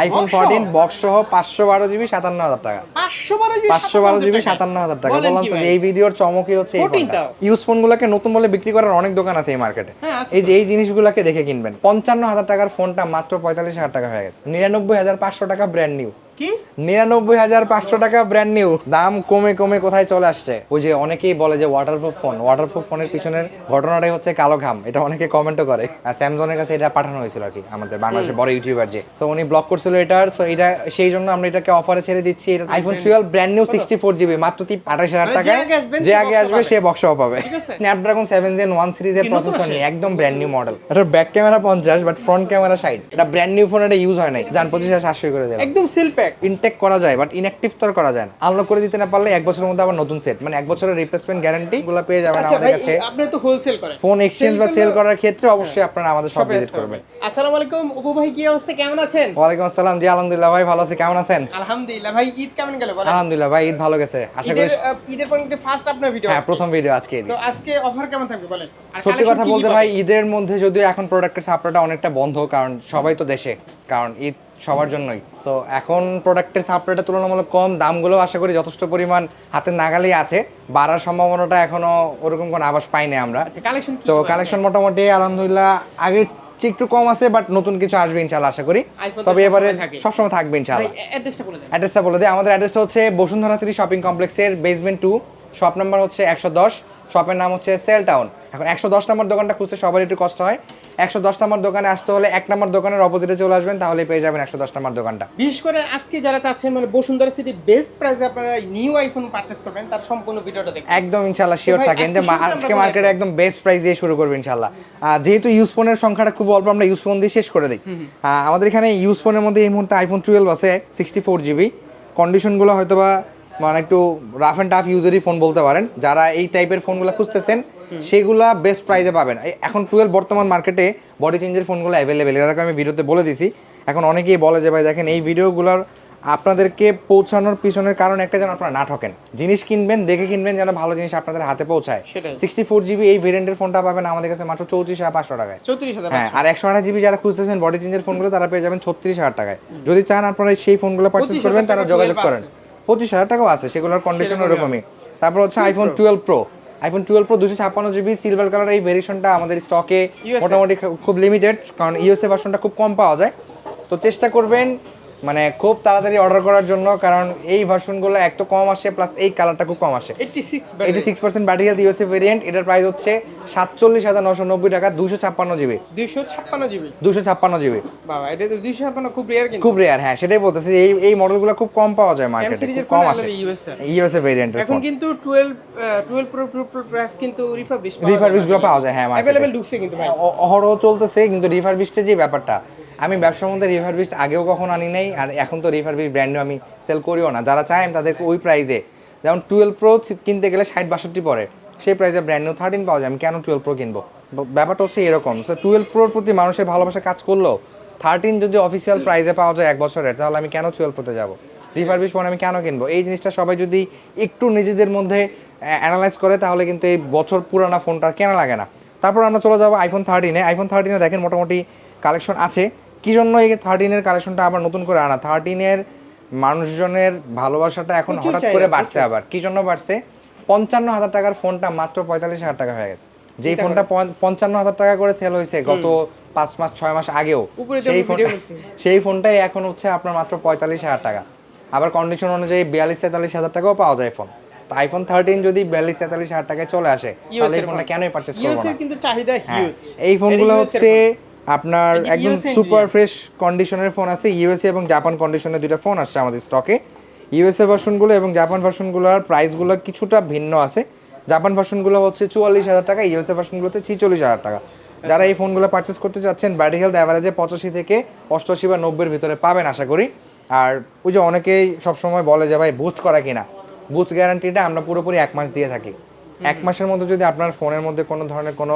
IPhone fourteen? Box সহ পাঁচশো বারো জিবি সাতান্ন হাজার টাকা। পাঁচশো বারো জিবি সাতান্ন হাজার টাকা। বলেন বললাম তো এই ভিডিওর চমকই হচ্ছে এই 14 ফোনটা। টাও? ইউজ ফোনগুলোকে নতুন বলে বিক্রি করার অনেক দোকান আছে এই মার্কেটে হ্যাঁ, এই যে এই জিনিসগুলোকে দেখে কিনবেন। পঞ্চান্ন হাজার টাকার ফোনটা মাত্র পঁয়তাল্লিশ হাজার টাকা হয়ে গেছে। নিরানব্বই হাজার পাঁচশো টাকা ব্র্যান্ড নিউ কি? নিরানব্বই হাজার পাঁচশো টাকা ব্র্যান্ড নিউ দাম কমে কমে কোথায় চলে আসছে? ওই যে অনেকেই বলে যে ওয়াটারপ্রুফ ফোন ওয়াটারপ্রুফ ফোনের পিছনের ঘটনাটাই হচ্ছে কালো ঘাম। এটা অনেকে কমেন্টও করে। আর স্যামসংয়ের কাছে এটা পাঠানো হয়েছিল আর কি আমাদের বাংলাদেশের বড় ইউটিউবার যে। সো উনি ব্লক করছিল এটার সো এটা সেই জন্য আমরা এটাকে অফারে ছেড়ে দিচ্ছি। এটা iPhone twelve brand new sixty four GB মাত্র তিন আঠাশ হাজার মানে যে টাকায়। আগে যে আগে আসবে সে বক্স পাবে? স্ন্যাপড্রাগন সেভেন জেন ওয়ান সিরিজের প্রসেসর নিয়ে একদম ব্র্যান্ড নিউ মডেল এটা ব্যাক ক্যামেরা পঞ্চাশ বাট ফ্রন্ট ক্যামেরা সাইড এটা ব্র্যান্ড নিউ ফোন এটা ইউজ হয় নাই। যান পঁচিশ হাজার সাতশো করে দিলাম। একদম সেল প্যাক ইনটেক করা যায় বাট ইনঅ্যাক্টিভ তো করা যায় না। আনলক করে দিতে না পারলে এক বছরের মধ্যে আবার নতুন সেট মানে এক বছরের রিপ্লেসমেন্ট গ্যারান্টি গুলো পেয়ে যাবেন আচ্ছা আমাদের কাছে। আপনি তো হোলসেল করেন। ফোন এক্সচেঞ্জ বা সেল করার ক্ষেত্রে অবশ্যই আপনারা আমাদের সব ভিজিট করবেন। আসসালামু আলাইকুম অপু ভাই কি অবস্থা? কেমন আছেন? ওয়ালাইকুম আসসালাম জি আলহামদুলিল্লাহ ভাই ভালো আছি কেমন আছেন? আলহামদুলিল্লাহ ভাই ঈদ কেমন গেল বলেন? আলহামদুলিল্লাহ ভাই ঈদ ভালো গেছে। আশা করি ঈদের পর কিন্তু ফার্স্ট আপনার ভিডিও হ্যাঁ প্রথম ভিডিও আজকে তো আজকে অফার কেমন থাকবে বলেন? সত্যি কথা বলতে ভাই ঈদের মধ্যে যদিও এখন প্রোডাক্টের সাপ্লাইটা অনেকটা বন্ধ কারণ সবাই তো দেশে কারণ ঈদ সবার জন্যই। সো এখন প্রোডাক্টের সাপ্লাইটা তুলনামূলক কম দামগুলো আশা করি যথেষ্ট পরিমাণ হাতের নাগালেই আছে। বাড়ার সম্ভাবনাটা এখনও ওরকম কোনো আবাস পাইনি আমরা। আচ্ছা কালেকশন তো কালেকশন মোটামুটি আলহামদুলিল্লাহ আগে একটু কম আছে বাট নতুন কিছু আসবে ইনশাল্লাহ আশা করি। তবে এবারে সবসময় থাকে। সবসময় থাকবে ইনশাল্লাহ অ্যাড্রেসটা বলে দিই। আমাদের অ্যাড্রেসটা হচ্ছে বসুন্ধরা সিটি শপিং কমপ্লেক্সের বেসমেন্ট টু শপ নাম্বার হচ্ছে একশো দশ। শপের নাম হচ্ছে সেল টাউন। এখন একশো দশ নম্বর দোকানটা খুঁজতে সবার একটু কষ্ট হয়। একশো দশ নম্বর দোকানে আসতে হলে এক নম্বর দোকানের অপোজিটে চলে আসবেন তাহলে পেয়ে যাবেন একশো দশ নম্বর দোকানটা। বিশেষ করে আজকে যারা চাচ্ছেন মানে বসুন্ধরা সিটি বেস্ট প্রাইসে আপনারা নিউ আইফোন পারচেজ করবেন তার সম্পূর্ণ ভিডিওটা দেখুন। একদম ইনশাল্লাহ শিওর থাকেন যে আজকে মার্কেটে একদম বেস্ট প্রাইস দিয়ে শুরু করবেন ইনশাল্লাহ যেহেতু ইউজ ফোনের সংখ্যাটা খুব অল্প আমরা ইউজ ফোন দিয়ে শেষ করে দিই। আমাদের এখানে ইউজ ফোনের মধ্যে এই মুহূর্তে আইফোন টুয়েলভ আছে সিক্সটি ফোর জিবি কন্ডিশনগুলো হয়তো বা মানে একটু রাফ অ্যান্ড টাফ ইউজারই ফোন বলতে পারেন। যারা এই টাইপের ফোনগুলো খুঁজতেছেন সেগুলা বেস্ট প্রাইসে পাবেন। এখন টুয়েলভ বর্তমান মার্কেটে বডি চেঞ্জের ফোনগুলো অ্যাভেলেবেল এর আগে আমি ভিডিওতে বলে দিছি এখন অনেকেই বলে যে ভাই দেখেন এই ভিডিওগুলোর আপনাদেরকে পৌঁছানোর পিছনের কারণ একটা যেন আপনারা না ঠকেন। জিনিস কিনবেন দেখে কিনবেন যেন ভালো জিনিস আপনাদের হাতে পৌঁছায়। সিক্সটি ফোর জিবি এই ভেরিয়েন্টের ফোনটা পাবেন আমাদের কাছে মাত্র চৌত্রিশ হাজার পাঁচশো টাকায়। হ্যাঁ আর একশো আঠাশ জিবি যারা খুঁজতেছেন বডি চেঞ্জের ফোনগুলো তারা পেয়ে যাবেন ছত্রিশ হাজার টাকায়। যদি চান আপনারা সেই ফোনগুলো পারচেস করবেন তারা যোগাযোগ করেন। পঁচিশ হাজার টাকাও আছে সেগুলোর কন্ডিশন ওরকমই। তারপর হচ্ছে iPhone twelve pro iPhone twelve pro দুশো ছাপ্পান্ন জিবি সিলভার কালার এই ভেরিয়েশনটা আমাদের স্টকে মোটামুটি খুব লিমিটেড কারণ ইউএসএ ভার্সনটা খুব কম পাওয়া যায়। তো চেষ্টা করবেন মানে খুব তাড়াতাড়ি অর্ডার করার জন্য কারণ এই ভার্সনগুলো এক তো কম আসে প্লাস এই কালারটা খুব কম আসে। Eighty six percent battery health USA variant এটার প্রাইস হচ্ছে সাতচল্লিশ হাজার নশো নব্বই টাকা দুশো ছাপ্পান্ন জিবি। দুইশো ছাপ্পান্ন জিবি। দুশো ছাপ্পান্ন জিবি। বাবা এটা তো দুইশো ছাপ্পান্ন খুব রেয়ার খুব রেয়ার হ্যাঁ সেটাই বলতেছি এই এই মডেলগুলো খুব কম পাওয়া যায় মার্কেটে খুব কম আসে। ইউএসএ ভেরিয়েন্টের এখন কিন্তু টুয়েলভ টুয়েলভ প্রো প্রো কিন্তু রিফারবিশগুলো পাওয়া যায় হ্যাঁ অ্যাভেলেবেল ঢুকছে কিন্তু ভাই। অহরহ চলতেছে কিন্তু রিফারবিশটের যে ব্যাপারটা আমি ব্যবসার মধ্যে রিফারবিশ আগেও কখনো আনি নাই, আর এখন তো রিফারবিশ ব্র্যান্ড আমি সেল করিও না। যারা চায় আমি তাদেরকে ওই প্রাইসে যেমন টুয়েলভ প্রো কিনতে গেলে ষাট বাষট্টি পরে সেই প্রাইসে ব্র্যান্ড নিউ থার্টিন পাওয়া যায়, আমি কেন টুয়েলভ প্রো কিনবো? ব্যাপারটা হচ্ছে এরকম সো টুয়েলভ প্রোর প্রতি মানুষের ভালোবাসা কাজ করল থার্টিন যদি অফিসিয়াল প্রাইসে পাওয়া যায় এক বছরের, তাহলে আমি কেন টুয়েলভ প্রোতে যাব? রিফারবিশ ফোন আমি কেন কিনবো? এই জিনিসটা সবাই যদি একটু নিজেদের মধ্যে অ্যানালাইজ করে, তাহলে কিন্তু এই বছর পুরানা ফোনটা কেনা লাগে না। তারপর আমরা চলে যাব আইফোন থার্টিনে আইফোন থার্টিনে দেখেন মোটামুটি কালেকশন আছে কি জন্য এই থার্টিনের কালেকশনটা আবার নতুন করে আনা। থার্টিনের মানুষজনের ভালোবাসাটা এখন হঠাৎ করে বাড়ছে আবার। কি জন্য বাড়ছে? পঞ্চান্ন হাজার টাকার ফোনটা মাত্র পঁয়তাল্লিশ হাজার টাকা হয়ে গেছে। যেই ফোনটা পঞ্চান্ন হাজার টাকা করে সেল হয়েছে গত পাঁচ মাস ছয় মাস আগেও সেই ফোন সেই ফোনটাই এখন হচ্ছে আপনার মাত্র পঁয়তাল্লিশ হাজার টাকা। আবার কন্ডিশন অনুযায়ী বিয়াল্লিশ তেতাল্লিশ হাজার টাকাও পাওয়া যায় ফোন তো আইফোন থার্টিন যদি বিয়াল্লিশ তেতাল্লিশ হাজার টাকায় চলে আসে তাহলে এই ফোনটা কেনই পারচেস করব না? হ্যাঁ এই ফোনগুলো হচ্ছে আপনার একদম সুপার ফ্রেশ কন্ডিশনের ফোন আছে ইউএসএ এবং জাপান কন্ডিশনের দুইটা ফোন আসছে আমাদের স্টকে ইউএসএ ভার্সনগুলো এবং জাপান ভার্সনগুলোর প্রাইসগুলো কিছুটা ভিন্ন আছে। জাপান ভার্সনগুলো হচ্ছে চুয়াল্লিশ হাজার টাকা ইউএসএ ভার্সনগুলোতে ছিচল্লিশ হাজার টাকা। যারা এই ফোনগুলো পারচেস করতে চাচ্ছেন ব্যাটারি হেলথ অ্যাভারেজে পঁচাশি থেকে অষ্টআশি বা নব্বইয়ের ভিতরে পাবেন আশা করি। আর ওই যে অনেকেই সবসময় বলে যে ভাই বুস্ট করা কিনা? বুস্ট গ্যারান্টিটা আমরা পুরোপুরি এক মাস দিয়ে থাকি। এক মাসের মধ্যে যদি আপনার ফোনের মধ্যে কোনো ধরনের কোনো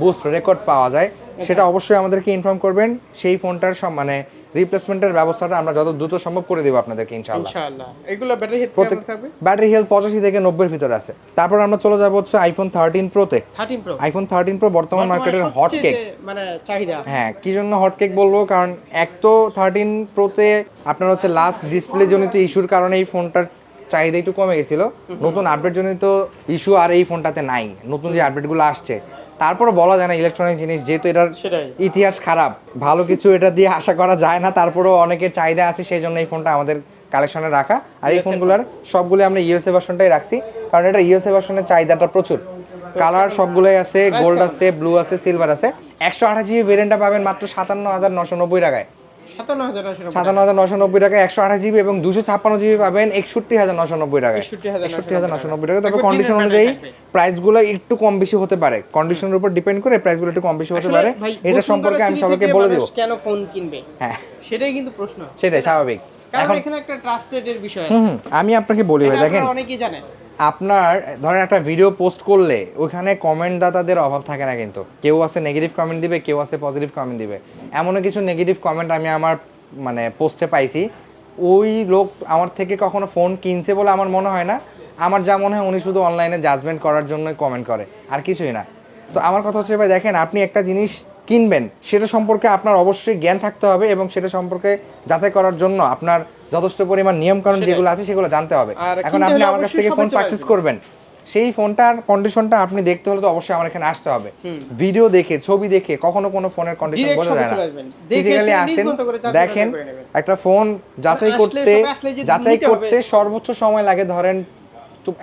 বুস্ট রেকর্ড পাওয়া যায় সেটা অবশ্যই আমাদেরকে ইনফর্ম করবেন। সেই ফোনটার সব মানে রিপ্লেসমেন্টের ব্যবস্থাটা আমরা যত দ্রুত সম্ভব করে দেবো আপনাদেরকে ইনশাআল্লাহ। ইনশাআল্লাহ। এগুলো ব্যাটারি থাকবে? ব্যাটারি হেলথ পঁচাশি থেকে নব্বইয়ের ভিতরে আছে। তারপর আমরা চলে যাব হচ্ছে আইফোন থার্টিন প্রোতে 13 প্রো আইফোন থার্টিন প্রো বর্তমান মার্কেটের হট কেক মানে চাহিদা। হ্যাঁ কি জন্য হট কেক বলব? কারণ এক তো থার্টিন প্রোতে আপনার হচ্ছে লাস্ট ডিসপ্লে জনিত ইস্যুর কারণে এই ফোনটার চাহিদা একটু কমে গেছিল। নতুন আপডেট জনিত ইস্যু আর এই ফোনটাতে নাই। নতুন যে আপডেটগুলো আসছে তারপরে বলা যায় না ইলেকট্রনিক জিনিস যেহেতু এটার ইতিহাস খারাপ ভালো কিছু এটা দিয়ে আশা করা যায় না তারপরেও অনেকের চাহিদা আছে সেই জন্য এই ফোনটা আমাদের কালেকশনে রাখা। আর এই ফোনগুলোর সবগুলো আমরা ইউএসএ ভার্সনটাই রাখছি কারণ এটা ইউএসএ ভার্সনের চাহিদাটা প্রচুর। কালার সবগুলোই আছে গোল্ড আছে ব্লু আছে সিলভার আছে। একশো আঠাশ জিবি ভেরিয়েন্টটা পাবেন মাত্র সাতান্ন হাজার নশো নব্বই টাকায়। 57990 সাতান্ন হাজার নশো নব্বই টাকায় একশো আঠাশ জিবি এবং দুশো ছাপ্পান্ন জিবি পাবেন একষট্টি হাজার নশো নব্বই 61,990 একষট্টি হাজার নশো নব্বই টাকা। তবে কন্ডিশন অনুযায়ী প্রাইসগুলো একটু কম বেশি হতে পারে। কন্ডিশনের উপর ডিপেন্ড করে প্রাইসগুলো একটু কম বেশি হতে পারে। এটা সম্পর্কে আমি সবাইকে বলে মানুষ দেবো। কেন ফোন কিনবে? হ্যাঁ। সেটাই কিন্তু প্রশ্ন। সেটাই স্বাভাবিক। এখন এখানে একটা ট্রাস্টেড এর বিষয় আছে। আমি আপনাকে বলি ভাই দেখেন। অনেকেই আপনার, ধরেন একটা ভিডিও পোস্ট করলে, ওইখানে কমেন্ট দাতাদের অভাব থাকে না কিন্তু। কেউ আছে নেগেটিভ কমেন্ট দিবে, কেউ আছে পজিটিভ কমেন্ট দিবে। এমনও কিছু নেগেটিভ কমেন্ট আমি আমার মানে পোস্টে পাইছি। ওই লোক আমার থেকে কখনো ফোন কিনছে বলে আমার মনে হয় না। আমার যা মনে হয় উনি শুধু অনলাইনে জাজমেন্ট করার জন্যই কমেন্ট করে, আর কিছুই না। তো আমার কথা হচ্ছে, ভাই, দেখেন, আপনি একটা জিনিস কিনবেন সেটা সম্পর্কে আপনার অবশ্যই জ্ঞান থাকতে হবে এবং সেটা সম্পর্কে যাচাই করার জন্য আপনার যথেষ্ট পরিমাণ নিয়মকানুন যেগুলো আছে সেগুলো জানতে হবে। এখন আপনি আমার কাছ থেকে ফোন পারচেস। করবেন। সেই ফোনটার কন্ডিশনটা আপনি দেখতে হলে তো অবশ্যই আমার এখানে আসতে হবে। ভিডিও দেখে ছবি দেখে কখনো কোনো ফোনের কন্ডিশন বোঝা যায় না। ফিজিক্যালি আসেন দেখেন একটা ফোন যাচাই করতে যাচাই করতে সর্বোচ্চ সময় লাগে ধরেন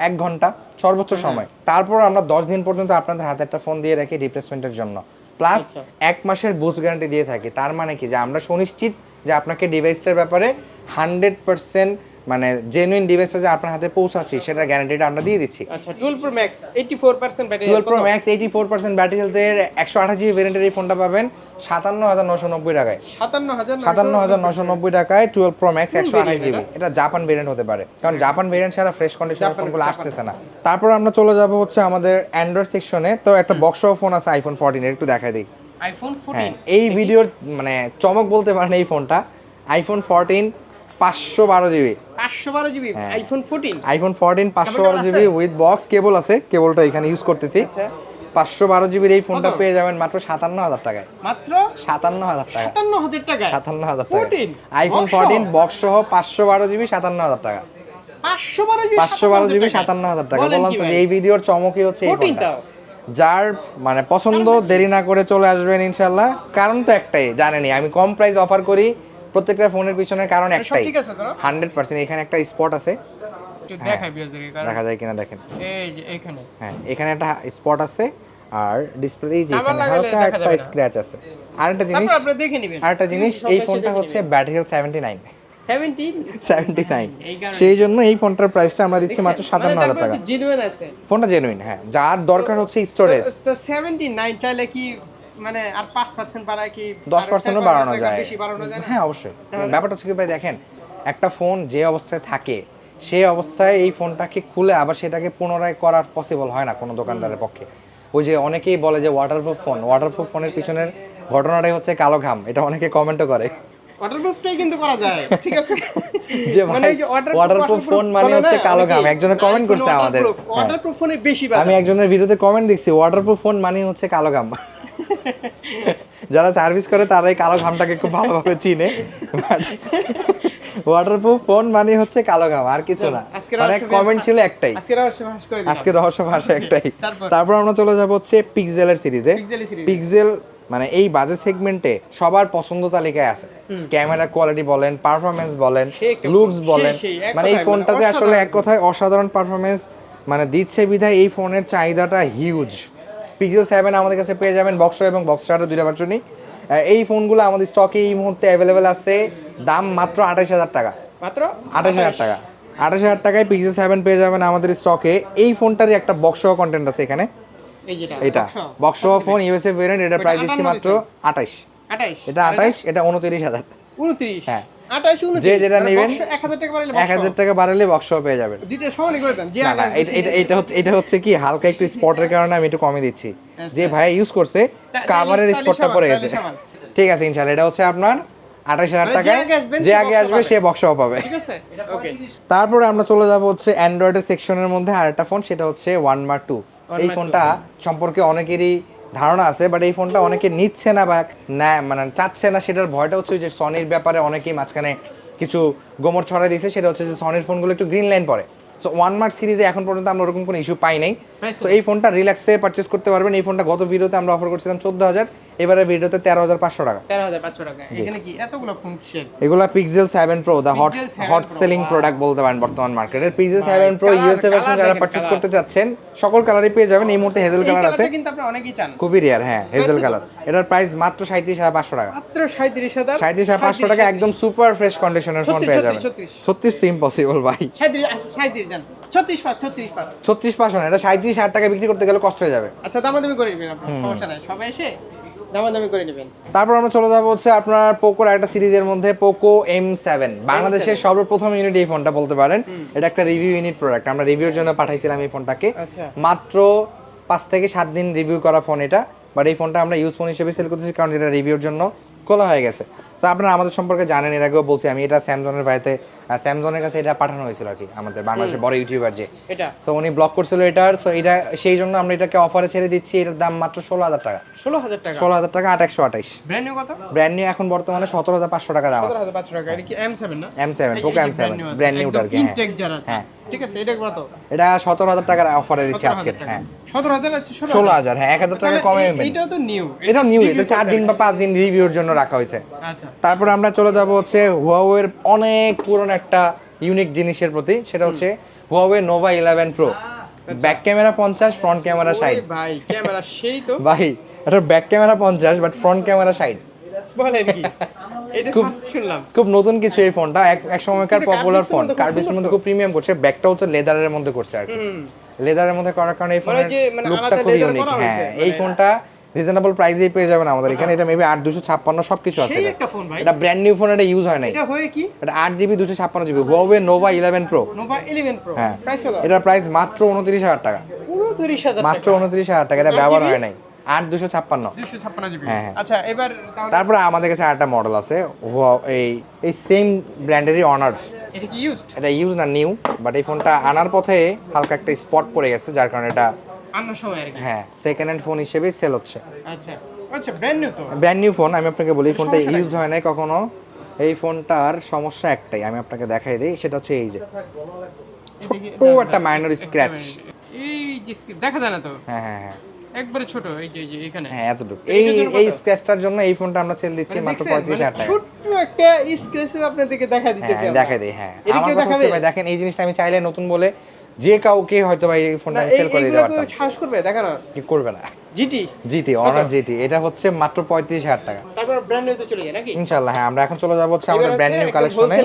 এক ঘণ্টা সর্বোচ্চ সময়। তারপর আমরা দশ দিন পর্যন্ত আপনাদের হাতে একটা ফোন দিয়ে রাখি রিপ্লেসমেন্টের জন্য। প্লাস আচ্ছা। এক মাসের বুস্ট গ্যারান্টি দিয়ে থাকি তার মানে কি যে আমরা সুনিশ্চিত যে আপনাকে ডিভাইসটার ব্যাপারে হান্ড্রেড পার্সেন্ট মানে জেনুইন ডিভাইসটা যে আপনার হাতে পৌঁছাচ্ছি সেটা গ্যারান্টিটা আমরা দিয়ে দিচ্ছি। আচ্ছা 12 pro max 84% battery twelve pro max eighty four percent battery হেলথের একশো আঠাশ জিবি ভেরিয়েন্টের এই ফোনটা পাবেন সাতান্ন হাজার নশো নব্বই টাকায়। 57000 সাতান্ন হাজার নশো নব্বই টাকায় টুয়েলভ প্রো ম্যাক্স কোন একশো আঠাশ variant জিবি এটা জাপান ভেরিয়েন্ট হতে পারে। কারণ জাপান ভেরিয়েন্ট ছাড়া ফ্রেশ কন্ডিশনের জাপান- ফোনগুলো। আসতেছে না। তারপর আমরা চলে যাব হচ্ছে আমাদের অ্যান্ড্রয়েড সেকশনে তো একটা বক্স ফোন আছে আইফোন এর একটু দেখা দিই। আইফোন হ্যাঁ 14 এই ভিডিওর মানে চমক বলতে পারেন এই ফোনটা আইফোন ফোরটিন পাঁচশো বারো জিবি। 512 জিবি? হ্যাঁ। আইফোন 14 আইফোন ফোরটিন পাঁচশো বারো জিবি উইথ বক্স কেবল আছে কেবলটা এখানে ইউজ করতেছি। আচ্ছা। পাঁচশো বারো জিবির এই ফোনটা পেয়ে যাবেন মাত্র সাতান্ন হাজার টাকায়। মাত্র? সাতান্ন হাজার টাকা। 57000 টাকা সাতান্ন হাজার টাকা। আইফোন ফোরটিন বক্স সহ পাঁচশো বারো জিবি সাতান্ন হাজার টাকা। 512 জিবি পাঁচশো বারো জিবি সাতান্ন হাজার টাকা। বললাম তো এই ভিডিওর চমকই হচ্ছে এই ফোনটা যার মানে পছন্দ দেরি না করে চলে আসবেন ইনশাল্লাহ কারণ তো একটাই জানেনই আমি কম প্রাইস অফার করি প্রত্যেকটা ফোনের পিছনে কারণ সব একটাই। ঠিক আছে তো হান্ড্রেড পার্সেন্ট এখানে একটা স্পট আছে। একটু কারণ। দেখা যায় কিনা দেখেন। এই যে এখানে। হ্যাঁ এখানে একটা স্পট আছে আর ডিসপ্লে যে এখানে হালকা একটা স্ক্র্যাচ আছে। আর একটা জিনিস আপনারা দেখে নেবেন। আরেকটা জিনিস এই ফোনটা হচ্ছে battery health seventy nine 17 seventy nine সেই জন্য এই ফোনটার প্রাইসটা আমরা দিচ্ছি মাত্র সাতান্ন হাজার টাকা। জেনুইন মানে আছে। ফোনটা জেনুইন হ্যাঁ। যার দরকার হচ্ছে স্টোরেজ তো- তো 79 চাইলে কি মানে আর 5% বাড়ায় কি দশ আরও পার্সেন্টও টাকা- বাড়ানো যায়? বেশি বাড়ানো যায় হ্যাঁ অবশ্যই। ব্যাপারটা হচ্ছে কি ভাই দেখেন একটা ফোন যে অবস্থায় থাকে সেই অবস্থায় এই ফোনটাকে খুলে আবার সেটাকে পুনরায় করার পসিবল হয় না কোনো দোকানদারের পক্ষে। ওই যে অনেকেই বলে যে ওয়াটারপ্রুফ ফোন ওয়াটারপ্রুফ ফোনের পিছনের ঘটনাটাই হচ্ছে কালো ঘাম এটা অনেকে কমেন্টও করে। ওয়াটারপ্রুফটাই কিন্তু করা যায় ঠিক আছে? যে মানে ভাই ওই যে waterproof, ওয়াটারপ্রুফ ফোন মানে হচ্ছে কালো ঘাম। একজনে কমেন্ট করছে আমাদের। হ্যাঁ। ফোনে বেশি আমি একজনের ভিডিওতে কমেন্ট দেখছি ওয়াটারপ্রুফ ফোন মানে হচ্ছে কালো ঘাম। যারা সার্ভিস করে তারা এই কালো ঘামটাকে খুব ভালোভাবে চিনে। ওয়াটারপ্রুফ ফোন মানে হচ্ছে কালো ঘাম আর কিছু না। আজকে মানে কমেন্ট ছিল একটাই। আজকে রহস্য ভাষা একটাই। তারপর? আমরা চলে যাব হচ্ছে পিক্সেলের সিরিজে পিক্সেল মানে এই বাজেট সেগমেন্টে সবার পছন্দ তালিকায় আছে। ক্যামেরা কোয়ালিটি বলেন পারফরমেন্স বলেন লুকস বলেন মানে এই ফোনটাতে আসলে এক কথায় অসাধারণ পারফরমেন্স মানে দিচ্ছে বিধায় এই ফোনের চাহিদাটা হিউজ পিক্সেল সেভেন আমাদের কাছে পেয়ে যাবেন বক্স এবং বক্স ছাড়া দুইটা ভার্সনই এই ফোনগুলো আমাদের স্টকে এই মুহূর্তে অ্যাভেলেবেল আছে দাম মাত্র আঠাশ হাজার টাকা। মাত্র? আঠাশ হাজার টাকা। আঠাশ হাজার টাকায় পিক্সেল সেভেন পেয়ে যাবেন আমাদের স্টকে এই ফোনটারই একটা বক্স কন্টেন্ট আছে এখানে। এটা বক্স ফোন ইউএসএ ভেরিয়েন্ট এটা ওইটা প্রাইস দিচ্ছি মাত্র আঠাশ। এটা আঠাশ এটা উনত্রিশ হাজার। 29 হ্যাঁ। উনত্রিশ যে যেটা মানে নেবেন, এক হাজার টাকা টাকা বাড়ালে পেয়ে যাবেন। যে এটা হচ্ছে এটা হচ্ছে কি হালকা একটু স্পটের কারণে আমি একটু কমে দিচ্ছি। যে আচ্ছা। ভাই ইউজ করছে কাভারের স্পটটা পড়ে গেছে। ঠিক আছে ইনশাআল্লাহ এটা হচ্ছে আপনার আঠাশ হাজার মানে যে আগে আসবে পাবে। সে বক্সও পাবে। ঠিক আছে ওকে তারপরে আমরা চলে যাব হচ্ছে অ্যান্ড্রয়েডের সেকশনের মধ্যে আরেকটা ফোন সেটা হচ্ছে ওয়ান মার টু এই ফোনটা সম্পর্কে অনেকেরই ধারণা আছে বাট এই ফোনটা অনেকে নিচ্ছে না বা না মানে চাচ্ছে না। সেটার ভয়টা হচ্ছে যে সনির ব্যাপারে অনেকেই মাঝখানে কিছু গোমর ছড়া দিয়েছে। সেটা হচ্ছে যে সনির ফোনগুলো একটু গ্রিন লাইন পড়ে। সো ওয়ান মার্ক সিরিজে এখন পর্যন্ত আমরা ওরকম কোনো ইস্যু পাই নাই। সো এই ফোনটা রিল্যাক্সে পারচেস করতে পারবেন। এই ফোনটা গত ভিডিওতে আমরা অফার করছিলাম চোদ্দ হাজার। এবারে ভিডিওতে তেরো হাজার পাঁচশো টাকা। তেরো হাজার পাঁচশো টাকা। এখানে কি এতগুলো ফোন কিসের? এগুলা Pixel seven pro the hot hot selling product বলতে পারেন বর্তমান মার্কেটের পিক্সেল ভাই, seven pro colour- USA version যারা পারচেস করতে চাচ্ছেন সকল কালারই পেয়ে যাবেন। এই মুহূর্তে হেজেল কালার আছে। কিন্তু আপনারা অনেকেই চান। খুবই রেয়ার হ্যাঁ হেজেল কালার এটার প্রাইস মাত্র সাঁত্রিশ হাজার পাঁচশো টাকা। মাত্র সাঁত্রিশ হাজার সাঁত্রিশ হাজার পাঁচশো টাকা একদম সুপার ফ্রেশ কন্ডিশনের ফোন ছত্রিশ, পেয়ে যাবেন। ছত্রিশ, ছত্রিশ তো ইম্পসিবল ভাই। আচ্ছা সাঁত্রিশ যান ছত্রিশ পাঁচ ছত্রিশ পাঁচ। ছত্রিশ পাঁচশো না এটা সাঁত্রিশ হাজার টাকা বিক্রি করতে গেলে কষ্ট হয়ে যাবে। আচ্ছা দামাদামি করে নেবেন সমস্যা নাই। সবাই এসে দামাদামি করে নেবেন। তারপর আমরা চলে যাব হচ্ছে আপনার পোকোর একটা সিরিজের মধ্যে পোকো এম সেভেন বাংলাদেশের সর্বপ্রথম ইউনিট এই ফোনটা বলতে পারেন। এটা একটা রিভিউ ইউনিট প্রোডাক্ট আমরা রিভিউর জন্য পাঠাইছিলাম এই ফোনটাকে আচ্ছা। মাত্র পাঁচ থেকে সাত দিন রিভিউ করা ফোন এটা। বাট এই ফোনটা আমরা ইউজ ফোন হিসেবে সেল করতেছি কারণ এটা রিভিউর জন্য। খোলা হয়ে গেছে। তো আপনারা আমাদের সম্পর্কে জানেন এর আগেও বলছি আমি এটা স্যামসংয়ের ভাইতে স্যামসংয়ের কাছে এটা পাঠানো হয়েছিল আর কি আমাদের বাংলাদেশের বড় ইউটিউবার যে। এটা। সো উনি ব্লক করছিল এটার সো এটা সেই জন্য আমরা এটাকে অফারে ছেড়ে দিচ্ছি এটার দাম মাত্র ষোলো হাজার টাকা। ষোলো হাজার টাকা? ষোলো হাজার টাকা আট একশো আঠাইশ। ব্র্যান্ড নিউ কত? ব্র্যান্ড নিউ এখন বর্তমানে সতেরো হাজার পাঁচশো টাকা দাম আছে। এম সেভেন না? M seven Poco M seven brand নিউটা আর কি হ্যাঁ। ঠিক আছে এটা কত? এটা সতেরো হাজার টাকার অফারে দিচ্ছি আজকে হ্যাঁ। সতেরো হাজার আছে ষোলো হাজার? হ্যাঁ এক হাজার টাকা কমে এটাও তো নিউ এটাও নিউ এটা চার দিন বা পাঁচ দিন রিভিউর জন্য রাখা হয়েছে। আচ্ছা। তারপরে আমরা চলে যাব হচ্ছে হুয়াওয়ের অনেক পুরনো একটা ইউনিক জিনিসের প্রতি সেটা হচ্ছে Huawei Nova eleven pro back camera পঞ্চাশ ফ্রন্ট ক্যামেরা ষাট। ওরে ভাই ক্যামেরা সেই তো। ভাই এটা ব্যাক ক্যামেরা পঞ্চাশ বাট ফ্রন্ট ক্যামেরা ষাট। বলেন কি? এটা খুব- শুনলাম। খুব নতুন কিছু এই ফোনটা। এক সময়কার পপুলার ফোন খুব মধ্যে খুব প্রিমিয়াম করছে। ব্যাকটাও তো লেদারের মধ্যে করছে আর কি। লেদারের মধ্যে করার কারণে এই মানে ফোনের মানে লুকটা খুব ইউনিক হ্যাঁ এই মানে- ফোনটা রিজনেবল প্রাইসেই পেয়ে যাবেন আমাদের এখানে। এটা মেবি আট দুশো ছাপ্পান্ন সব কিছু আছে এটা। একটা ফোন ভাই। এটা ব্র্যান্ড নিউ ফোন এটা ইউজ হয় নাই। এটা হয়ে কি? এটা আট জিবি দুশো ছাপ্পান্ন GB Huawei Nova eleven pro 11 pro হ্যাঁ। প্রাইস কত? এটার প্রাইস মাত্র উনত্রিশ হাজার টাকা। পুরো 30000 মাত্র উনত্রিশ হাজার টাকা। এটা ব্যবহার হয় নাই। আট দুশো ছাপ্পান্ন। হ্যাঁ, হ্যাঁ। আচ্ছা এবার তারপরে আমাদের কাছে আরেকটা মডেল আছে এই এই সেম ব্র্যান্ডেরই অনার্স এটা কি ইউজড এটা ইউজ না নিউ বাট এই ফোনটা আনার পথে হালকা একটা স্পট পড়ে গেছে যার কারণে এটা হ্যাঁ সেকেন্ড হ্যান্ড ফোন হিসেবে সেল হচ্ছে। আচ্ছা আচ্ছা ব্র্যান্ড নিউ তো। ব্র্যান্ড নিউ ফোন আমি আপনাকে বলি ফোনটা ইউজ হয় নাই কখনো। এই ফোনটার সমস্যা একটাই আমি আপনাকে দেখাই দিই সেটা হচ্ছে এই যে ছোট্ট একটা মাইনর স্ক্র্যাচ এই দেখা যায় না তো। হ্যাঁ হ্যাঁ হ্যাঁ। একবারে ছোট এই যে যে এখানে। হ্যাঁ এতটুকু। এই এই স্ক্র্যাচটার জন্য এই ফোনটা আমরা সেল দিচ্ছি মানে মাত্র দেখছেন? পঁয়ত্রিশ হাজার মানে টাকা। ছোট্ট একটা স্ক্র্যাচ আপনাদেরকে দেখা দিতেছি হ্যাঁ দেখা দেই হ্যাঁ। আমার কথা ভাই দেখেন এই জিনিসটা আমি চাইলে নতুন বলে যে কাউকে হয়তো ভাই এই ফোনটা আমি সেল করে দিতে পারতাম। সাহস করবে দেখানো কি করবে না? জিটি জিটি অনার জিটি এটা হচ্ছে মাত্র টাকা। তারপর ব্র্যান্ড নিউ তো চলে যায় নাকি? ইনশাল্লাহ হ্যাঁ আমরা এখন চলে যাব হচ্ছে আমাদের ব্র্যান্ড নিউ কালেকশনে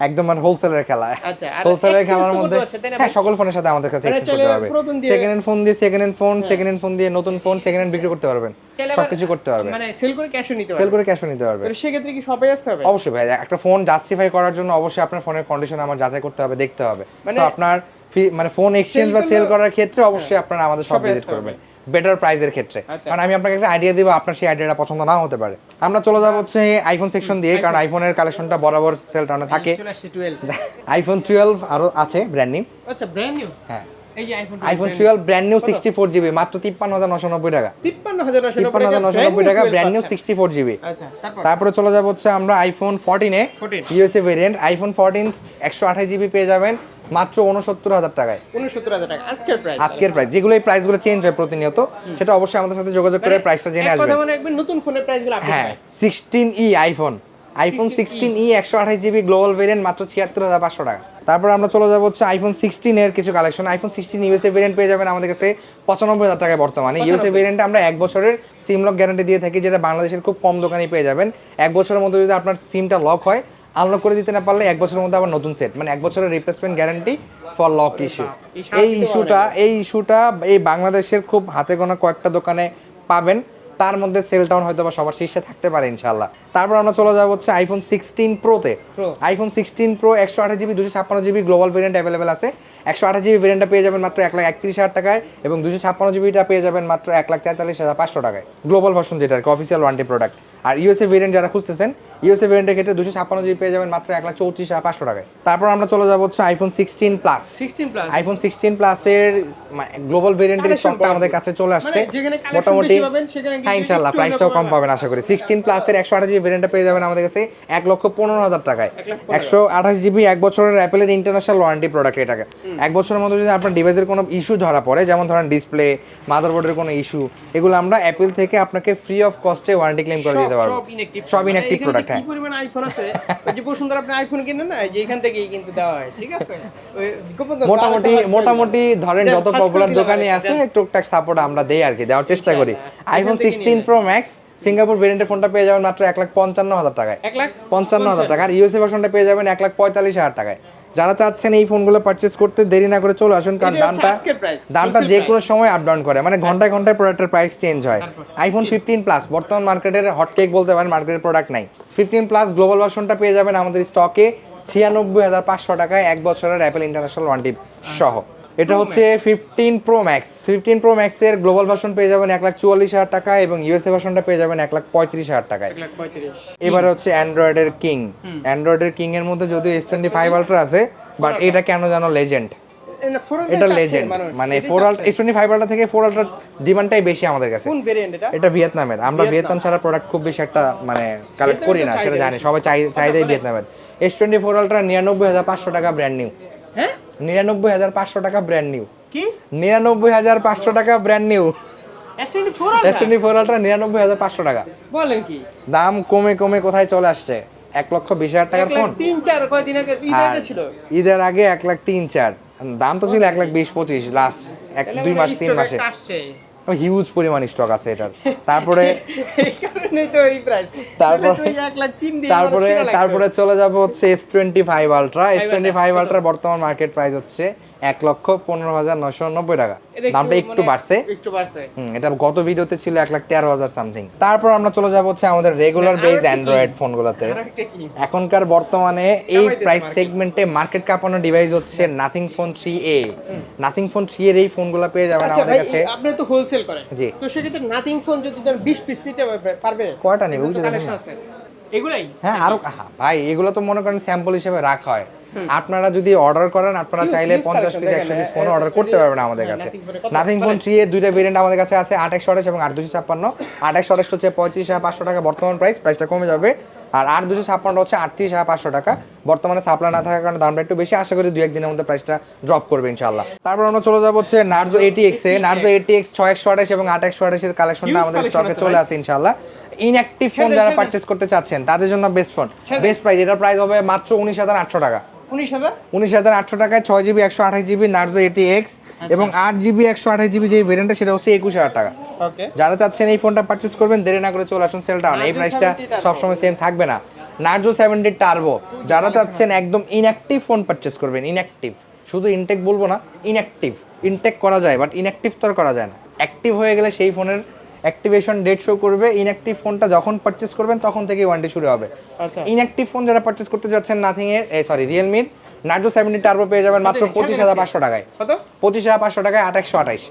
একদম মানে হোলসেলের খেলা। আচ্ছা, হোলসেলের খেলার মধ্যে হ্যাঁ সকল ফোনের সাথে আমাদের কাছে মানে এক্সচেঞ্জ করতে পারবে সেকেন্ড হ্যান্ড ফোন দিয়ে second hand phone second hand phone দিয়ে নতুন ফোন সেকেন্ড হ্যান্ড বিক্রি করতে পারবেন। সবকিছু করতে পারবে মানে সেল করে ক্যাশও নিতে সেল করে ক্যাশও নিতে সেক্ষেত্রে কি সবাই আসতে হবে? অবশ্যই ভাই একটা ফোন জাস্টিফাই করার জন্য অবশ্যই আপনার ফোনের কন্ডিশন আমার যাচাই করতে হবে দেখতে হবে। মানে- তো আপনার মানে ফোন এক্সচেঞ্জ বা সেল করার ক্ষেত্রে অবশ্যই আপনারা আমাদের সব ভিজিট করবেন। বেটার প্রাইজের ক্ষেত্রে। আচ্ছা। কারণ আমি আপনাকে একটা আইডিয়া দিব আপনার সেই আইডিয়াটা পছন্দ নাও হতে পারে। আমরা চলে যাব হচ্ছে আইফোন সেকশন দিয়ে কারণ আইফোনের কালেকশনটা বরাবর সেল টাউনে থাকে। চলে আসছে 12 আইফোন টুয়েলভ আরও আছে ব্র্যান্ড নিউ আচ্ছা ব্র্যান্ড নিউ হ্যাঁ। এই যে iPhone iPhone brand new sixty four GB মাত্র তিপ্পান্ন হাজার নশো নব্বই টাকা 53990 তিপ্পান্ন হাজার নশো নব্বই টাকা brand new sixty four GB আচ্ছা তারপর? তারপরে চলে যাব হচ্ছে আমরা আইফোন ফোরটিনে 14 ইউএসএ ভেরিয়েন্ট আইফোন ফোরটিন একশো আঠাশ জিবি পেয়ে যাবেন মাত্র উনসত্তর হাজার টাকায়। 69000 টাকা আজকের প্রাইস আজকের প্রাইস যেগুলো এই প্রাইসগুলো চেঞ্জ হয় প্রতিনিয়ত সেটা অবশ্যই আমাদের সাথে যোগাযোগ করে প্রাইসটা জেনে আসবেন। মানে নতুন ফোনের প্রাইসগুলো আপডেট হ্যাঁ sixteen E iPhone iPhone sixteen E একশো আঠাশ জিবি গ্লোবাল ভেরিয়েন্ট মাত্র ছিয়াত্তর হাজার পাঁচশো টাকা। তারপর আমরা চলে যাব হচ্ছে আইফোন সিক্সটিনের কিছু collection iPhone sixteen USA variant পেয়ে যাবেন আমাদের কাছে পঁচানব্বই হাজার টাকায় বর্তমানে। ইউএসএ ভেরিয়েন্টে আমরা এক বছরের সিম লক গ্যারান্টি দিয়ে থাকি যেটা বাংলাদেশের খুব কম দোকানেই পেয়ে যাবেন। এক বছরের মধ্যে যদি আপনার সিমটা লক হয় আনলক করে দিতে না পারলে এক বছরের মধ্যে আবার নতুন সেট মানে এক বছরের replacement guarantee for lock issue এই ইস্যুটা এই ইস্যুটা এই বাংলাদেশের খুব হাতে গোনা কয়েকটা দোকানে পাবেন। তার মধ্যে সেল টাউন হয়তো বা সবার শীর্ষে থাকতে পারে ইনশাল্লাহ তারপর আমরা চলে যাব হচ্ছে আইফোন সিক্সটিন প্রোতে। আইফোন সিক্সটিন প্রো একশো আঠাশ জিবি দুশো ছাপ্পান্ন জিবি গ্লোবাল ভেরিয়েন্ট অ্যাভেলেবেল আছে। একশো আঠাশ জিবি ভেরিয়েন্টটা পেয়ে যাবেন মাত্র এক লাখ একত্রিশ হাজার টাকায় এবং দুশো ছাপ্পান্ন জিবিটা পেয়ে যাবেন মাত্র এক লাখ তেতাল্লিশ হাজার পাঁচশো টাকায়। গ্লোবাল ভার্সন যেটা আর কি অফিসিয়াল ওয়ান্টি প্রোডাক্ট আর ইউএসএ ভেরিয়েন্ট যারা খুঁজতেছেন ইউএসএ ভেরিয়েন্টের ক্ষেত্রে দুশো ছাপ্পান্ন জিবি পেয়ে যাবেন মাত্র এক লাখ চৌত্রিশ হাজার পাঁচশো টাকায়। তারপর আমরা চলে যাব হচ্ছে iPhone sixteen plus 16 plus iPhone sixteen প্লাসের গ্লোবাল ভেরিয়েন্টের স্টকটা আমাদের কাছে চলে আসছে। মানে collection মোটামুটি হ্যাঁ ইনশাল্লাহ প্রাইসটাও কম পাবেন আশা করি। সিক্সটিন প্লাসের একশো আঠাশ জিবি ভেরিয়েন্টটা পেয়ে যাবেন আমাদের কাছে এক লক্ষ পনেরো হাজার টাকায়। একশো আঠাশ জিবি এক বছরের অ্যাপেলের ইন্টারন্যাশনাল ওয়ারেন্টি প্রোডাক্ট এটাকে। এক বছরের মধ্যে যদি আপনার ডিভাইসের কোনো ইস্যু ধরা পড়ে যেমন ধরেন ডিসপ্লে মাদারবোর্ডের কোনো ইস্যু এগুলো আমরা অ্যাপেল থেকে আপনাকে ফ্রি অফ কস্টে ওয়ারেন্টি ক্লেম করে দিতে পারব। সব inactive মানে ইনঅ্যাক্টিভ প্রোডাক্ট হ্যাঁ। পরিমাণ আইফোন আছে যে বসুন্ধরা আপনি আইফোন কিনেন না যে এখান থেকেই কিন্তু দেওয়া হয় ঠিক আছে? ওই গোপন দরজা মোটামুটি মোটামুটি ধরেন যত পপুলার দোকানে আছে টুকটাক সাপোর্ট আমরা দেই আর কি দেওয়ার চেষ্টা করি। আইফোন থেকে সিক্সটিন প্রো ম্যাক্স সিঙ্গাপুর ভেরিয়েন্টের ফোনটা পেয়ে যাবেন মাত্র এক লাখ পঞ্চান্ন হাজার টাকায়। এক লাখ পঞ্চান্ন হাজার টাকা আর ইউএসএ ভার্সনটা পেয়ে যাবেন এক লাখ পঁয়তাল্লিশ হাজার টাকায়। যারা চাচ্ছেন এই ফোনগুলো পারচেস করতে দেরি না করে চলে আসুন কারণ দামটা দামটা যে কোনো সময় আপ ডাউন করে। মানে ঘন্টায় ঘন্টায় প্রোডাক্টের প্রাইস চেঞ্জ হয়। আইফোন ফিফটিন প্লাস বর্তমান মার্কেটের হট কেক বলতে পারেন মার্কেটের প্রোডাক্ট নাই। ফিফটিন প্লাস গ্লোবাল ভার্সনটা পেয়ে যাবেন আমাদের স্টকে ছিয়ানব্বই হাজার পাঁচশো টাকায় এক বছরের অ্যাপেল ইন্টারন্যাশনাল ওয়ান্টি সহ। এটা হচ্ছে fifteen pro max fifteen pro ম্যাক্সের গ্লোবাল ভার্সন পেয়ে যাবেন এক লাখ চুয়াল্লিশ হাজার টাকা এবং ইউএসএ ভার্সনটা পেয়ে যাবেন এক লাখ পঁয়ত্রিশ হাজার টাকায়। এবারে হচ্ছে অ্যান্ড্রয়েডের কিং অ্যান্ড্রয়েডের কিং এর মধ্যে যদিও এস টোয়েন্টি ফাইভ আলট্রা আছে বাট এটা কেন জানো লেজেন্ড এটা লেজেন্ড মানে four ultra S twenty five ultra থেকে ফোর আলট্রার ডিমান্ডটাই বেশি আমাদের কাছে। এটা? ভিয়েতনামের আমরা ভিয়েতনাম ছাড়া প্রোডাক্ট খুব বেশি একটা মানে কালেক্ট করি না সেটা জানি। সবাই চাই চাহিদাই ভিয়েতনামের এস টোয়েন্টি ফোর আলট্রা নিরানব্বই হাজার পাঁচশো টাকা ব্র্যান্ড নিউ হ্যাঁ? নিরানব্বই হাজার পাঁচশো টাকা ব্র্যান্ড নিউ কি? নিরানব্বই হাজার পাঁচশো টাকা brand new S24 four Ultra নিরানব্বই হাজার পাঁচশো টাকা। বলেন কি? দাম কমে কমে কোথায় চলে আসছে? এক লক্ষ বিশ হাজার টাকার ফোন তিন চার কয়দিন আগে ঈদ ছিল? ঈদের আগে এক লাখ তিন চার। দাম তো ছিল এক লাখ বিশ পঁচিশ লাস্ট এক দুই মাস তিন মাসে। হিউজ পরিমাণ স্টক আছে এটার। তারপরে তারপর- তারপরে চলে যাব হচ্ছে S twenty five ultra S twenty five আলট্রার বর্তমান মার্কেট প্রাইস হচ্ছে এক লক্ষ পনেরো হাজার নশো নব্বই টাকা। দামটা একটু মানে বাড়ছে। একটু বাড়ছে। এটা গত ভিডিওতে ছিল এক লাখ তেরো হাজার সামথিং তারপর আমরা চলে যাব হচ্ছে আমাদের রেগুলার বেজ অ্যান্ড্রয়েড ফোনগুলোতে এখনকার বর্তমানে এই প্রাইস সেগমেন্টে মার্কেট কাঁপানো ডিভাইস হচ্ছে Nothing phone three A Nothing phone three এর এই ফোনগুলো পেয়ে যাবেন আচ্ছা আমাদের কাছে। আপনি তো হোলসেল করেন জি। তো সেক্ষেত্রে নাথিং ফোন যদি ধর 20 পিস নিতে পারবে- কয়টা নেবে? বুঝতে তো বুঝে দেখুন collection না। আছে এগুলাই হ্যাঁ আরও ভাই এগুলো তো মনে করেন স্যাম্পল হিসেবে রাখা হয় আপনারা যদি অর্ডার করেন আপনারা চাইলে পঞ্চাশ পিস একশো পিস ফোন অর্ডার করতে পারবেন আমাদের কাছে। নাথিং ফোন থ্রি এর দুইটা ভেরিয়েন্ট আমাদের কাছে আছে আট একশো আঠাশ এবং আট দুশো ছাপ্পান্ন। আট একশো আঠাশ হচ্ছে পঁয়ত্রিশ হাজার পাঁচশো টাকা বর্তমান প্রাইস প্রাইসটা কমে যাবে। আর আট দুশো ছাপ্পান্ন হচ্ছে আটত্রিশ হাজার পাঁচশো টাকা। বর্তমানে সাপ্লাই না থাকার কারণে দামটা একটু বেশি আশা করি দুই একদিনের মধ্যে প্রাইসটা ড্রপ করবে ইনশাল্লাহ তারপর আমরা চলে যাব হচ্ছে Narzo eighty X A. Narzo eighty X ছয় একশো আঠাশ এবং আট একশো আঠাশের কালেকশনটা আমাদের স্টকে চলে। আসে ইনশাল্লাহ ইনঅ্যাক্টিভ ফোন যারা। পারচেস করতে চাচ্ছেন তাদের জন্য বেস্ট ফোন বেস্ট প্রাইস এটার প্রাইস হবে মাত্র উনিশ হাজার আটশো টাকা। 19000 উনিশ হাজার? আটশো টাকায় ছয় জিবি একশো আঠাশ জিবি নার্জো এইটি এক্স আচ্ছা। এবং আট জিবি একশো আঠাশ জিবি যে ভেরিয়েন্টটা সেটা হচ্ছে একুশ হাজার টাকা। যারা চাচ্ছেন এই ফোনটা পারচেস করবেন দেরি না করে চলে আসুন সেল ডাউন এই প্রাইসটা সবসময় সেম থাকবে না। নার্জো সেভেন্টি টার্বো যারা চাচ্ছেন একদম ইনঅ্যাক্টিভ ফোন পারচেস করবেন ইনঅ্যাক্টিভ শুধু ইনটেক বলব না ইনঅ্যাক্টিভ ইনটেক করা যায় বাট ইনঅ্যাক্টিভ তো আর করা যায় না। অ্যাক্টিভ হয়ে গেলে সেই ফোনের অ্যাক্টিভেশন ডেট শো করবে ইনঅ্যাক্টিভ ফোনটা যখন পারচেস করবেন তখন থেকেই ওয়ারেন্টি শুরু হবে। আচ্ছা। ইনঅ্যাক্টিভ ফোন যারা পারচেস করতে যাচ্ছেন নাথিং এর সরি রিয়েলমির নার্জো সেভেন্টি টার্বো পেয়ে যাবেন মাত্র পঁচিশ হাজার পাঁচশো টাকায়। কত? পঁচিশ হাজার পাঁচশো টাকায় আট একশো আঠাইশ।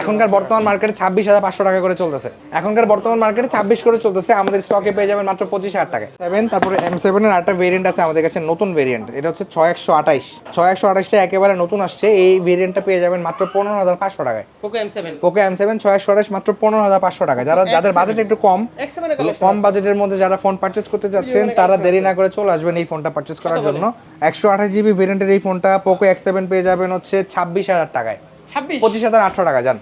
এখনকার বর্তমান মার্কেটে ছাব্বিশ হাজার পাঁচশো টাকা করে চলতেছে। এখনকার বর্তমান মার্কেটে ছাব্বিশ করে চলতেছে আমাদের স্টকে পেয়ে যাবেন মাত্র পঁচিশ হাজার টাকায়। সেভেন তারপরে এম সেভেনের আরেকটা ভেরিয়েন্ট আছে আমাদের কাছে নতুন ভেরিয়েন্ট এটা হচ্ছে ছয় একশো আঠাইশ। ছয় একশো আঠাইশটা একেবারে নতুন আসছে এই ভেরিয়েন্টটা পেয়ে যাবেন মাত্র পনেরো হাজার পাঁচশো টাকায়। Poco M7 Poco M seven ছয় একশো আঠাইশ মাত্র পনেরো হাজার পাঁচশো টাকা যারা যাদের বাজেট একটু কম X7 কম বাজেটের মধ্যে যারা ফোন পারচেস করতে যাচ্ছেন তারা দেরি না করে চলে আসবেন এই ফোনটা পারচেস করার জন্য। একশো আঠাশ জিবি ভেরিয়েন্টের এই ফোনটা পোকো এক্স সেভেন পেয়ে যাবেন হচ্ছে ছাব্বিশ হাজার টাকায়। পঁচিশ হাজার আটশো টাকা যান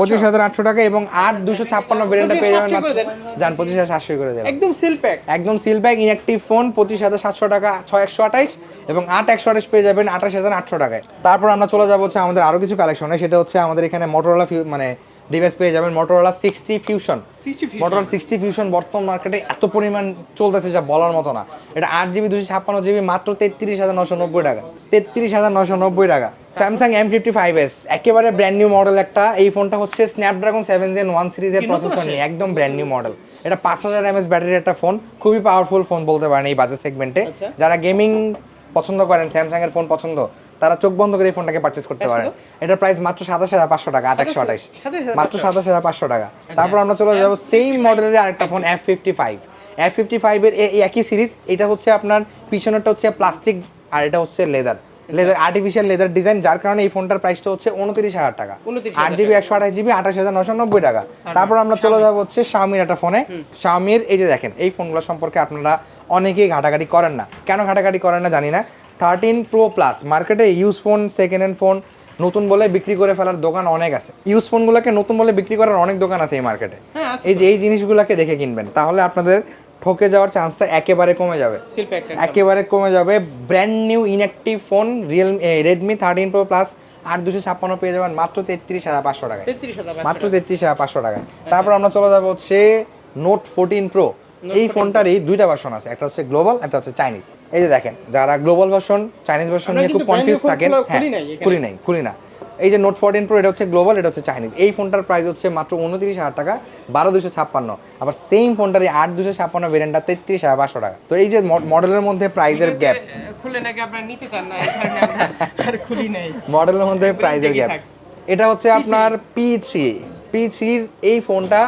পঁচিশ হাজার আটশো? টাকা এবং আট দুশো ছাপ্পান্ন ভেরিয়েন্টটা পেয়ে যাবেন 25,700 মাত্র। করে দেন। যান পঁচিশ হাজার সাতশো করে দেন একদম সিল প্যাক একদম সিল ব্যাগ ইনঅ্যাক্টিভ ফোন পঁচিশ হাজার সাতশো টাকা ছয় একশো আঠাইশ এবং আট একশো আঠাশ পেয়ে যাবেন আঠাশ হাজার আটশো টাকায়। তারপর আমরা চলে যাব হচ্ছে আমাদের আরও কিছু কালেকশনে সেটা হচ্ছে আমাদের এখানে মোটরলা মানে ডিভাইস পেয়ে যাবেন Motorola sixty fusion Motorola sixty fusion বর্তমান মার্কেটে এত পরিমাণ চলতেছে যা বলার মতো না। এটা আট জিবি দুশো ছাপ্পান্ন জিবি মাত্র তেত্রিশ হাজার নশো নব্বই টাকা। তেত্রিশ হাজার নশো নব্বই টাকা। Samsung M fifty five S একেবারে ব্র্যান্ড নিউ মডেল একটা। এই ফোনটা হচ্ছে স্ন্যাপড্রাগন সেভেন জেন ওয়ান সিরিজের প্রসেসর নিয়ে একদম ব্র্যান্ড নিউ মডেল এটা পাঁচ হাজার এমএস ব্যাটারির একটা ফোন খুবই পাওয়ারফুল ফোন বলতে পারেন এই বাজার সেগমেন্টে আচ্ছা। যারা গেমিং পছন্দ করেন স্যামসাং এর ফোন পছন্দ তারা চোখ বন্ধ করে এই ফোনটাকে পারচেজ করতে পারে। পারেন? এটার প্রাইস মাত্র সাতাশ হাজার পাঁচশো টাকা আঠাশশো আঠাশ। 27,500 মাত্র সাতাশ হাজার পাঁচশো টাকা। তারপর আমরা চলে যাব সেম মডেলের আরেকটা phone F fifty five F fifty ফাইভের একই সিরিজ এটা হচ্ছে আপনার পিছনেরটা হচ্ছে প্লাস্টিক আর এটা হচ্ছে leather leather artificial leather design যার কারণে এই ফোনটার প্রাইসটা হচ্ছে উনত্রিশ হাজার টাকা। আট জিবি একশো আঠাশ জিবি আঠাশ হাজার নশো নব্বই টাকা। তারপর আমরা চলে যাব হচ্ছে শাওমির একটা ফোনে। শাওমির এই যে দেখেন এই ফোনগুলো সম্পর্কে আপনারা অনেকেই ঘাটাঘাটি করেন না। কেন ঘাটাঘাটি করেন না জানি না। থার্টিন প্রো প্লাস মার্কেটে use phone second hand phone নতুন বলে বিক্রি করে ফেলার দোকান অনেক আছে। ইউজ ফোনগুলোকে নতুন বলে বিক্রি করার অনেক দোকান আছে এই মার্কেটে হ্যাঁ এই যে এই জিনিসগুলোকে দেখে কিনবেন। তাহলে আপনাদের ঠকে যাওয়ার চান্সটা একেবারে কমে যাবে। একেবারে কমে যাবে। Brand new inactive phone real Redmi thirteen pro plus আর দুশো ছাপ্পান্ন পেয়ে যাবেন মাত্র তেত্রিশ হাজার পাঁচশো টাকায়। হাজার মাত্র তেত্রিশ হাজার পাঁচশো টাকায়। তারপর আমরা চলে যাব হচ্ছে নোট ফোরটিন প্রো এই ফোনটারই দুইটা ভার্সন আছে। একটা হচ্ছে গ্লোবাল একটা হচ্ছে চাইনিজ এই যে দেখেন যারা গ্লোবাল ভার্সন চাইনিজ ভার্সন নিয়ে খুব কনফিউজ থাকেন হ্যাঁ। খুলি নাই খুলি না। এই যে নোট ফোরটিন প্রো এটা হচ্ছে গ্লোবাল এটা হচ্ছে চাইনিজ এই ফোনটার প্রাইস হচ্ছে মাত্র উনত্রিশ হাজার টাকা বারো দুশো ছাপ্পান্ন। আবার সেম ফোনটার এই আট দুশো ছাপ্পান্ন ভেরিয়েন্টটা তেত্রিশ হাজার পাঁচশো টাকা। তো এই যে মডেলের মধ্যে প্রাইসের গ্যাপ খুলে নাকি আপনারা নিতে চান না? খুলি নাই। মডেলের মধ্যে প্রাইজের প্রাইসের গ্যাপ এটা হচ্ছে আপনার পি থ্রি পি থ্রির এই ফোনটা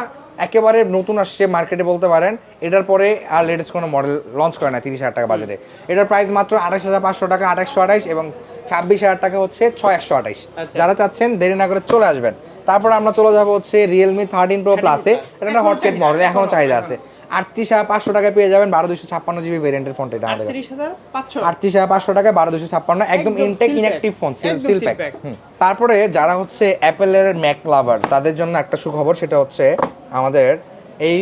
একেবারে নতুন আসছে মার্কেটে বলতে পারেন। এটার পরে আর লেটেস্ট কোনো মডেল লঞ্চ করে না তিরিশ হাজার টাকা বাজেটে এটার প্রাইস মাত্র আঠাশ হাজার পাঁচশো টাকা আঠাশশো আঠাইশ এবং ছাব্বিশ হাজার টাকা হচ্ছে ছয় একশো আঠাইশ আচ্ছা। যারা চাচ্ছেন দেরি না করে চলে আসবেন। তারপর আমরা চলে যাব হচ্ছে রিয়েলমি থার্টিন প্রো প্লাসে এটা একটা হটকেট মডেল এখনও এখনও চাহিদা আছে। আটত্রিশ হাজার পাঁচশো টাকায় পেয়ে যাবেন বারো দুশো ছাপ্পান্ন জিবি ভেরিয়েন্টের ফোনটা এটা আমাদের কাছে। আটত্রিশ হাজার পাঁচশো? টাকায় বারো দুশো ছাপ্পান্ন একদম intact inactive phone seal seal pack তারপরে যারা হচ্ছে অ্যাপেলের ম্যাক লাভার তাদের জন্য একটা সুখবর সেটা হচ্ছে আমাদের এই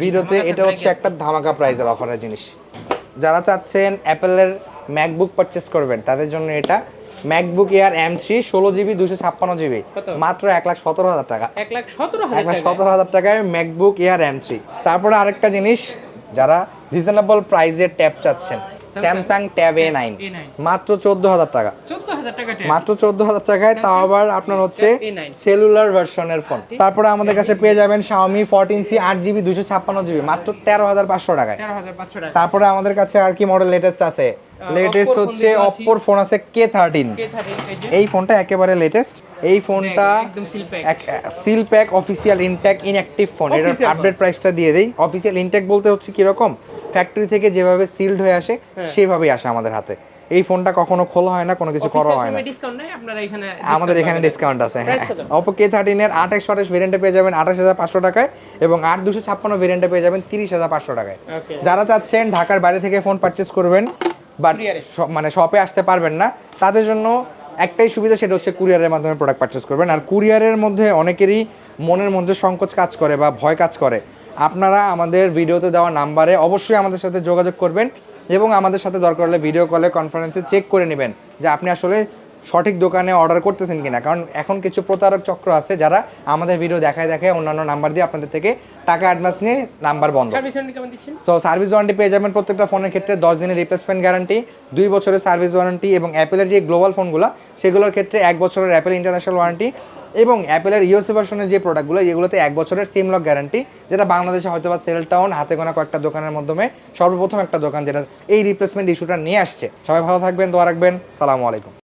ভিডিওতে এটা হচ্ছে একটা ধামাকা প্রাইজের অফারের জিনিস। যারা চাচ্ছেন অ্যাপেলের ম্যাকবুক পারচেস করবেন তাদের জন্য এটা ম্যাকবুক এয়ার এম থ্রি ষোলো জিবি দুশো ছাপ্পান্ন জিবি মাত্র এক লাখ সতেরো হাজার টাকা। এক লাখ সতেরো এক লাখ সতেরো হাজার টাকায় ম্যাকবুক এয়ার এম থ্রি তারপরে আরেকটা জিনিস যারা রিজনেবল প্রাইসের ট্যাব চাচ্ছেন স্যামসাং ট্যাব এ নাইন A9 মাত্র চোদ্দ হাজার টাকা। মাত্র চোদ্দ হাজার টাকায় তাও আবার আপনার হচ্ছে সেলুলার ভার্সনের ফোন তারপরে আমাদের কাছে পেয়ে যাবেন শাওমি ফোরটিন সি আট জিবি দুশো ছাপ্পান্ন জিবি মাত্র তেরো হাজার পাঁচশো টাকায়। তারপরে আমাদের কাছে আর কি মডেল লেটেস্ট আছে? লেটেস্ট হচ্ছে। অপ্পোর ফোন আছে কে থার্টিন এই ফোনটা একেবারে লেটেস্ট এই ফোনটা seal pack official intact inactive phone এটার আপডেট প্রাইসটা দিয়ে দেই। অফিসিয়াল ইনটেক বলতে হচ্ছে কীরকম? ফ্যাক্টরি থেকে যেভাবে সিলড হয়ে আসে হ্যাঁ। সেভাবেই আসে আমাদের হাতে। এই ফোনটা কখনো খোলা হয় না কোনো কিছু করা হয় না। আমাদের এখানে ডিসকাউন্ট আছে হ্যাঁ। অপো কে থার্টিনের আট একশো আঠাশ ভেরিয়েন্টে পেয়ে যাবেন আঠাশ হাজার পাঁচশো টাকায় এবং আট দুশো ছাপ্পান্ন ভেরিয়েন্টে পেয়ে যাবেন তিরিশ হাজার পাঁচশো টাকায়। যারা চাচ্ছেন ঢাকার বাইরে থেকে ফোন পারচেস করবেন বাট মানে শপে আসতে পারবেন না। তাদের জন্য একটাই সুবিধা সেটা হচ্ছে কুরিয়ারের মাধ্যমে প্রোডাক্ট পারচেস করবেন। আর কুরিয়ারের মধ্যে অনেকেরই মনের মধ্যে সংকোচ কাজ করে বা ভয় কাজ করে। আপনারা আমাদের ভিডিওতে দেওয়া নাম্বারে অবশ্যই আমাদের সাথে যোগাযোগ করবেন এবং আমাদের সাথে দরকার হলে ভিডিও কলে কনফারেন্সে চেক করে নেবেন যে আপনি আসলে সঠিক দোকানে অর্ডার করতেছেন কিনা? কারণ এখন কিছু প্রতারক চক্র আছে যারা আমাদের ভিডিও দেখায় দেখায় অন্যান্য নাম্বার দিয়ে আপনাদের থেকে টাকা অ্যাডভান্স নিয়ে নাম্বার বন্ধ। সো সার্ভিস ওয়ারেন্টি পেয়ে যাবেন প্রত্যেকটা ফোনের ক্ষেত্রে দশ দিনের রিপ্লেসমেন্ট গ্যারান্টি দুই বছরের সার্ভিস ওয়ারেন্টি এবং অ্যাপেলের যে গ্লোবাল ফোনগুলো সেগুলোর ক্ষেত্রে এক বছরের অ্যাপেল ইন্টারন্যাশনাল ওয়ারেন্টি এবং অ্যাপেলের ইউএসএ ভার্সনের যে প্রোডাক্টগুলো এগুলোতে এক বছরের সিম লক গ্যারান্টি যেটা বাংলাদেশে হয়তো বা সেল টাউন হাতে গোনা কয়েকটা দোকানের মাধ্যমে সর্বপ্রথম একটা দোকান যেটা এই রিপ্লেসমেন্ট ইস্যুটা নিয়ে আসছে। সবাই ভালো থাকবেন দোয়া রাখবেন সালামু আলাইকুম।